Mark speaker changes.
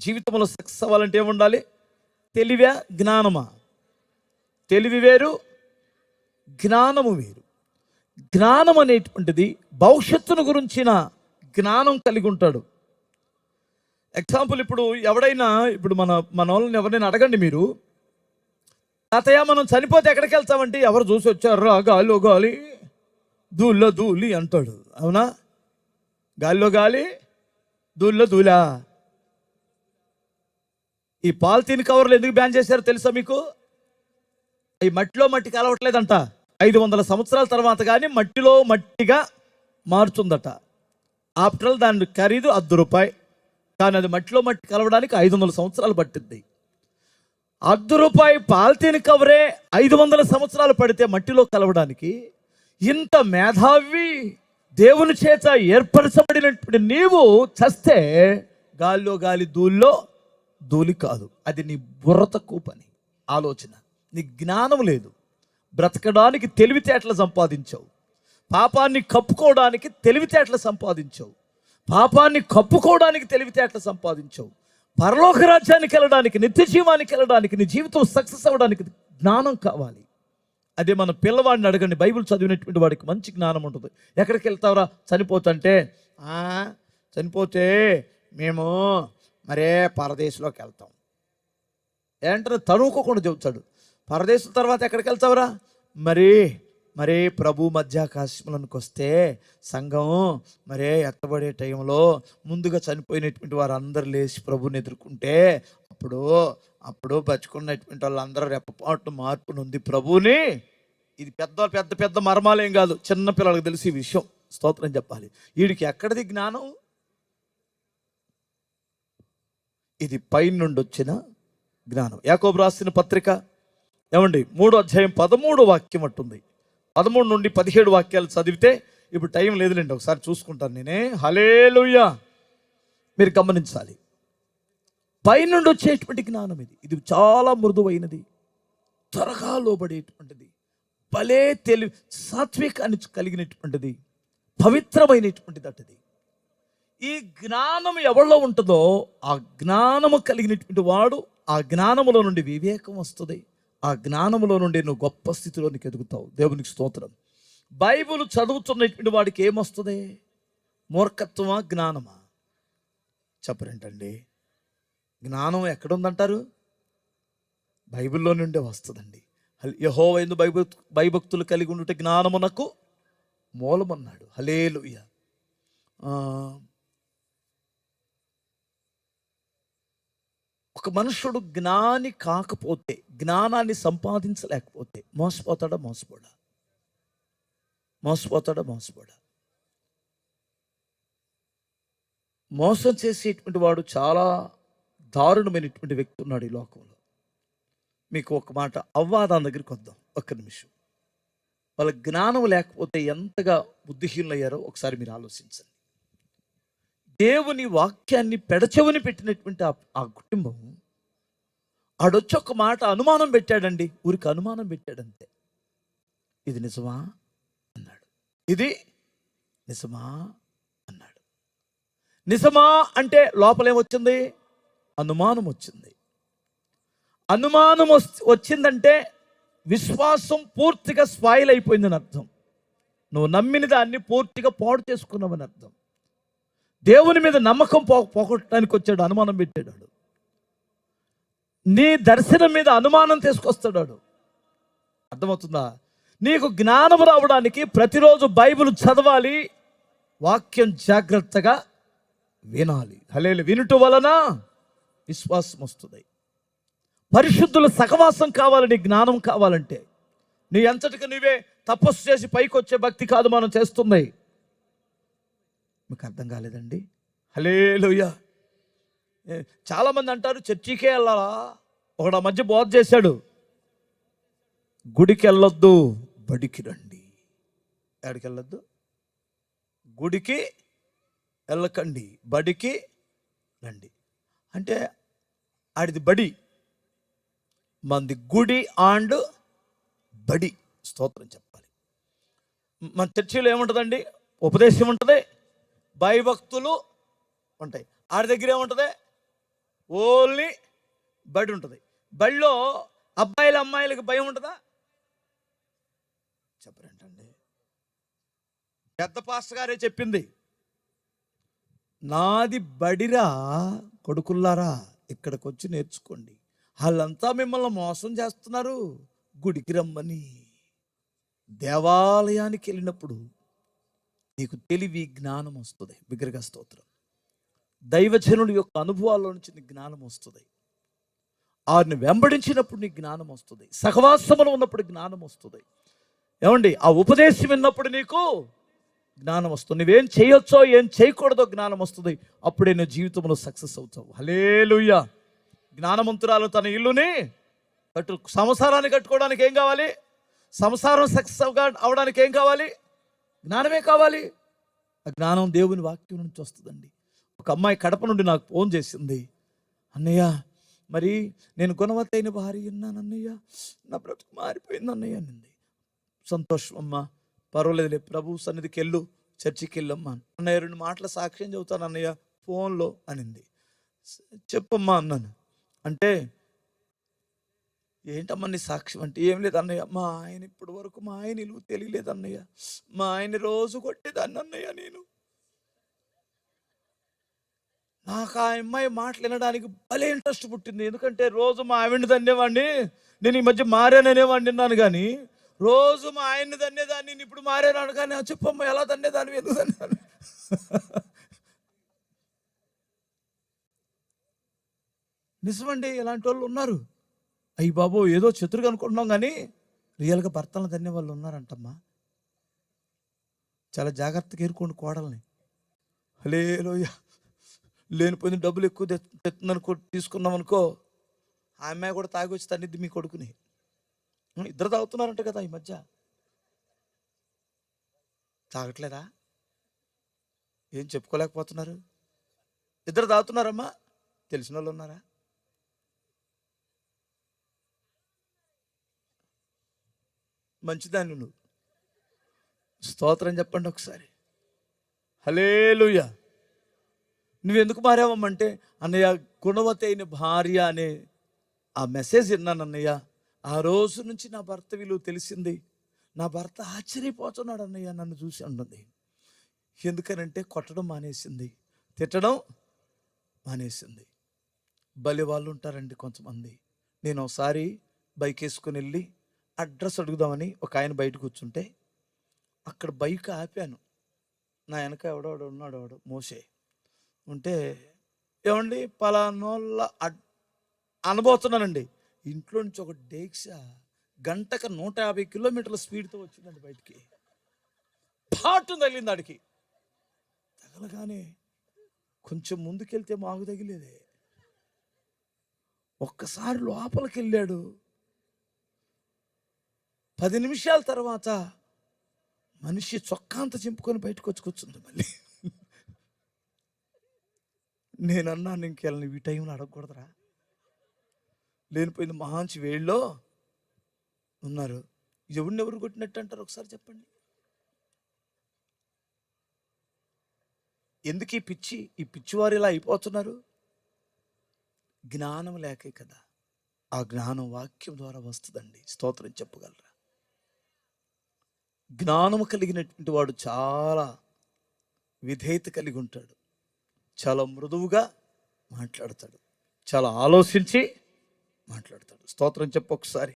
Speaker 1: జీవితంలో సక్సెస్ అవ్వాలంటే ఏముండాలి? తెలివా జ్ఞానమా? తెలివి వేరు జ్ఞానము వేరు. జ్ఞానం అనేటువంటిది భవిష్యత్తును గురించిన జ్ఞానం కలిగి ఉంటాడు. ఎగ్జాంపుల్ ఇప్పుడు ఎవడైనా ఇప్పుడు మన మన వాళ్ళని ఎవరైనా అడగండి మీరు. తాతయ్య మనం చనిపోతే ఎక్కడికి వెళ్తామంటే ఎవరు చూసి వచ్చారా? గాలిలో గాలి దూల్లో దూలి అంటాడు. అవునా? గాలిలో గాలి దూల్లో దూలా. ఈ పాలిథిన్ కవర్లు ఎందుకు బ్యాన్ చేశారో తెలుసా మీకు? ఈ మట్టిలో మట్టి కలవట్లేదంట. ఐదు వందల సంవత్సరాల తర్వాత కానీ మట్టిలో మట్టిగా మారుతుందట. ఆఫ్టర్ ఆల్ దాని ఖరీదు అర్ధ రూపాయి. కానీ అది మట్టిలో మట్టి కలవడానికి ఐదు వందల సంవత్సరాలు పట్టింది. అర్ధ రూపాయి పాలిథిన్ కవరే ఐదు వందల సంవత్సరాలు పడితే మట్టిలో కలవడానికి ఇంత మేధావి దేవుని చేత ఏర్పరచబడినటువంటి నీవు చస్తే గాల్లో గాలి దూల్లో ధూళి కాదు. అది నీ బుర్ర తక్కువ పని ఆలోచన. నీ జ్ఞానం లేదు. బ్రతకడానికి తెలివితేటలు సంపాదించావు. పాపాన్ని కప్పుకోవడానికి తెలివితేటలు సంపాదించావు. పాపాన్ని కప్పుకోవడానికి తెలివితేటలు సంపాదించావు. పరలోక రాజ్యానికి వెళ్ళడానికి నిత్య జీవానికి వెళ్ళడానికి నీ జీవితం సక్సెస్ అవ్వడానికి జ్ఞానం కావాలి. అదే మన పిల్లవాడిని అడగండి. బైబిల్ చదివినటువంటి వాడికి మంచి జ్ఞానం ఉంటుంది. ఎక్కడికి వెళ్తావురా? చనిపోతుంటే చనిపోతే మేము మరే పరదేశంలోకి వెళ్తాం. ఏంటంటే తనుకోకుండా చెబుతాడు. పరదేశం తర్వాత ఎక్కడికి వెళ్తావురా? మరి మరి ప్రభు మధ్యాకాశంలోనికి వస్తే సంఘం మరే ఎత్తబడే టైంలో ముందుగా చనిపోయినటువంటి వారందరూ లేచి ప్రభుని ఎదుర్కొంటే అప్పుడు అప్పుడు బతుకున్నటువంటి వాళ్ళందరూ రెప్పపాటు మార్పు ఉంది ప్రభుని. ఇది పెద్ద పెద్ద పెద్ద మర్మాలేం కాదు. చిన్న పిల్లలకు తెలిసి ఈ విషయం స్తోత్రం చెప్పాలి. వీడికి ఎక్కడిది జ్ఞానం? ఇది పైన నుండి వచ్చిన జ్ఞానం. యాకోబు రాసిన పత్రిక ఏమండి మూడో అధ్యాయం పదమూడు వాక్యం అట్టుంది. పదమూడు నుండి పదిహేడు వాక్యాలు చదివితే ఇప్పుడు టైం లేదులేండి ఒకసారి చూసుకుంటాను నేనే. హలేలుయ్యా మీరు గమనించాలి. పైనుండి వచ్చేటువంటి జ్ఞానం ఇది. ఇది చాలా మృదువైనది త్వరగా లోబడేటువంటిది భలే తెలివి సాత్వికాన్ని కలిగినటువంటిది పవిత్రమైనటువంటిది అటది ఈ జ్ఞానం ఎవరిలో ఉంటుందో ఆ జ్ఞానము కలిగినటువంటి వాడు ఆ జ్ఞానములో నుండి వివేకం వస్తుంది. ఆ జ్ఞానములో నుండి నువ్వు గొప్ప స్థితిలోనికి ఎదుగుతావు. దేవునికి స్తోత్రం. బైబుల్ చదువుతున్నటువంటి వాడికి ఏమొస్తుంది? మూర్ఖత్వమా జ్ఞానమా? చెప్పరేంటండి. జ్ఞానం ఎక్కడుందంటారు? బైబిల్లో నుండే వస్తుందండి. యహో ఎందు బైబు భయభక్తులు కలిగి ఉండుట జ్ఞానమునకు మూలమన్నాడు. హలేలుయ ఒక మనుషుడు జ్ఞాని కాకపోతే జ్ఞానాన్ని సంపాదించలేకపోతే మోసపోతాడా మోసపోడా? మోసపోతాడా మోసపోడా? మోసం చేసేటువంటి వాడు చాలా దారుణమైనటువంటి వ్యక్తి ఉన్నాడు ఈ లోకంలో. మీకు ఒక మాట అవ్వాదాని దగ్గరికి వద్దాం. ఒక్క నిమిషం. వాళ్ళ జ్ఞానం లేకపోతే ఎంతగా బుద్ధిహీనులయ్యారో ఒకసారి మీరు ఆలోచించండి. దేవుని వాక్యాన్ని పెడచెవిని పెట్టినటువంటి ఆ- కుటుంబం ఆడొచ్చి ఒక మాట అనుమానం పెట్టాడండి. ఊరికి అనుమానం పెట్టాడంతే. ఇది నిజమా? అన్నాడు. ఇది నిజమా? అన్నాడు. నిజమా అంటే లోపలేమొచ్చింది అనుమానం వచ్చింది. అనుమానం వచ్చిందంటే విశ్వాసం పూర్తిగా స్పాయిల్ అయిపోయిందని అర్థం. నువ్వు నమ్మిన దాన్ని పూర్తిగా పాడు చేసుకున్నావని అర్థం. దేవుని మీద నమ్మకం పో పోగొట్టడానికి వచ్చాడు అనుమానం పెట్టాడు. నీ దర్శనం మీద అనుమానం తీసుకొస్తాడు అర్థమవుతుందా? నీకు జ్ఞానం రావడానికి ప్రతిరోజు బైబిల్ చదవాలి వాక్యం జాగ్రత్తగా వినాలి. హలేలు వినుట వలన విశ్వాసం వస్తుంది. పరిశుద్ధుల సహవాసం కావాలని జ్ఞానం కావాలంటే. నీ ఎంతటికి నువ్వే తపస్సు చేసి పైకి వచ్చే భక్తి కాదు మనం చేస్తుంది మీకు అర్థం కాలేదండి? హలేలోయ చాలామంది అంటారు చర్చికే వెళ్ళాలా? ఒకడు మధ్య బోధ చేశాడు. గుడికి వెళ్ళొద్దు. బడికి రండి. ఎక్కడికి వెళ్ళొద్దు? గుడికి వెళ్ళకండి. బడికి రండి. అంటే ఆడిది బడి. మంది గుడి అండ్ బడి. స్తోత్రం చెప్పాలి. మన చర్చిలో ఏముంటుందండి? ఉపదేశం ఉంటుంది? భయభక్తులు ఉంటాయి. ఆడి దగ్గర ఏముంటుంది? ఓన్లీ బడి ఉంటుంది. బడిలో అబ్బాయిలు అమ్మాయిలకు భయం ఉంటుందా? చెప్పరేంటండి. పెద్ద పాస్టర్ గారే చెప్పింది. నాది బడిరా కొడుకుల్లారా ఇక్కడికి వచ్చి నేర్చుకోండి. వాళ్ళంతా మిమ్మల్ని మోసం చేస్తున్నారు. గుడికి రమ్మని. దేవాలయానికి వెళ్ళినప్పుడు నీకు తెలివి జ్ఞానం వస్తుంది. విగ్రహ స్తోత్రం. దైవజనుడి యొక్క అనుభవాల్లో నుంచి నీకు జ్ఞానం వస్తుంది. వారిని వెంబడించినప్పుడు నీకు జ్ఞానం వస్తుంది. సహవాసములో ఉన్నప్పుడు జ్ఞానం వస్తుంది. ఏమండి? ఆ ఉపదేశం విన్నప్పుడు నీకు జ్ఞానం వస్తుంది. నువ్వేం చేయొచ్చో ఏం చేయకూడదో జ్ఞానం వస్తుంది. అప్పుడే నువ్వు జీవితంలో సక్సెస్ అవుతావు. హలేలుయ్య జ్ఞానమంతురాలు తన ఇల్లుని కట్టు సంసారాన్ని కట్టుకోవడానికి ఏం కావాలి? సంసారం సక్సెస్ అవడానికి ఏం కావాలి? జ్ఞానమే కావాలి. ఆ జ్ఞానం దేవుని వాక్యం నుంచి వస్తుందండి. ఒక అమ్మాయి కడప నుండి నాకు ఫోన్ చేసింది. అన్నయ్య మరి నేను గుణవతైన భార్య ఉన్నాను అన్నయ్య. నా బ్రతుకు మారిపోయింది అన్నయ్య అనింది. సంతోషం అమ్మా. పర్వాలేదులే ప్రభు సన్నిధికి వెళ్ళు చర్చికి వెళ్ళమ్మా. అన్నయ్య రెండు మాటల సాక్ష్యం చెబుతాను అన్నయ్య ఫోన్లో అనింది. చెప్పమ్మా అన్నాను. అంటే ఏంటమ్మా నీ సాక్ష్యం అంటే? ఏం లేదు అన్నయ్య. మా ఆయన ఇప్పటి వరకు మా ఆయన ఇల్లు తెలియలేదు అన్నయ్య. మా ఆయన రోజు కొట్టేదాన్ని అన్నయ్య నేను. నాకు ఆ అమ్మాయి మాటలు వినడానికి భలే ఇంట్రెస్ట్ పుట్టింది. ఎందుకంటే రోజు మా ఆవిడని దండేవాడిని నేను ఈ మధ్య మారాననేవాడిని అన్నాను కానీ రోజు మా ఆయన్ని దండేదాన్ని నేను ఇప్పుడు మారాను కానీ "ఆ, చెప్పమ్మా ఎలా దండేదాన్ని ఎందుకు దండేదాన్ని నిజమండి ఇలాంటి వాళ్ళు ఉన్నారు. అయ్యి బాబు ఏదో శత్రుగా అనుకుంటున్నాం కానీ రియల్గా భర్తలను తన్నే వాళ్ళు ఉన్నారంటమ్మా. చాలా జాగ్రత్తగా ఏరుకోండి కోడల్ని. లేలోయ లేనిపోయిన డబ్బులు ఎక్కువ తె- తీసుకున్నామనుకో తీసుకున్నాం అనుకో ఆ అమ్మాయి కూడా తాగి వచ్చి తన్నిద్ది మీ కొడుకుని. ఇద్దరు తాగుతున్నారంట కదా ఈ మధ్య. తాగట్లేదా? ఏం చెప్పుకోలేకపోతున్నారు? ఇద్దరు తాగుతున్నారమ్మా. తెలిసిన వాళ్ళు ఉన్నారా? మంచిదాన్ని నువ్వు. స్తోత్రం చెప్పండి ఒకసారి. హలేలుయ నువ్వెందుకు మారావమ్మంటే అన్నయ్య గుణవతి అయిన భార్య అనే ఆ మెసేజ్ విన్నాను అన్నయ్య. ఆ రోజు నుంచి నా భర్త విలువ తెలిసింది. నా భర్త ఆశ్చర్యపోతున్నాడు అన్నయ్య నన్ను చూసి అంటుంది ఎందుకనంటే కొట్టడం మానేసింది. తిట్టడం మానేసింది. బలి వాళ్ళు ఉంటారండి కొంతమంది. నేను ఒకసారి బైక్ వేసుకుని వెళ్ళి అడ్రస్ అడుగుదామని ఒక ఆయన బయట కూర్చుంటే అక్కడ బైక్ ఆపాను. నా వెనక ఎవడోడు ఉన్నాడు వాడు మోసే ఉంటే ఏమండి పలానోళ్ళ అడ్ అనబోతున్నానండి. ఇంట్లో నుంచి ఒక డేక్షా గంటకు నూట యాభై కిలోమీటర్ల స్పీడ్తో వచ్చిందండి బయటికి. పాటు తగిలింది ఆడికి. తగలగానే కొంచెం ముందుకెళ్తే మాకు తగిలేదే. ఒక్కసారి లోపలికి వెళ్ళాడు పది నిమిషాల తర్వాత మనిషి చొక్కాంత చింపుకొని బయటకు వచ్చి కూర్చుంది మళ్ళీ. నేనన్నాను ఇంకెళ్ళని ఈ టైంలో అడగకూడదురా. లేనిపోయింది మహాంచి వేళ్ళలో ఉన్నారు. ఎవరిని ఎవరు కొట్టినట్టు అంటారు ఒకసారి చెప్పండి. ఎందుకు ఈ పిచ్చి? ఈ పిచ్చివారు ఇలా అయిపోతున్నారు? జ్ఞానం లేకే కదా. ఆ జ్ఞానం వాక్యం ద్వారా వస్తుందండి. స్తోత్రం చెప్పగలరా? జ్ఞానము కలిగినటువంటి వాడు చాలా విధేయత కలిగి ఉంటాడు. చాలా మృదువుగా మాట్లాడతాడు. చాలా ఆలోచించి మాట్లాడతాడు. స్తోత్రం చెప్పు ఒకసారి.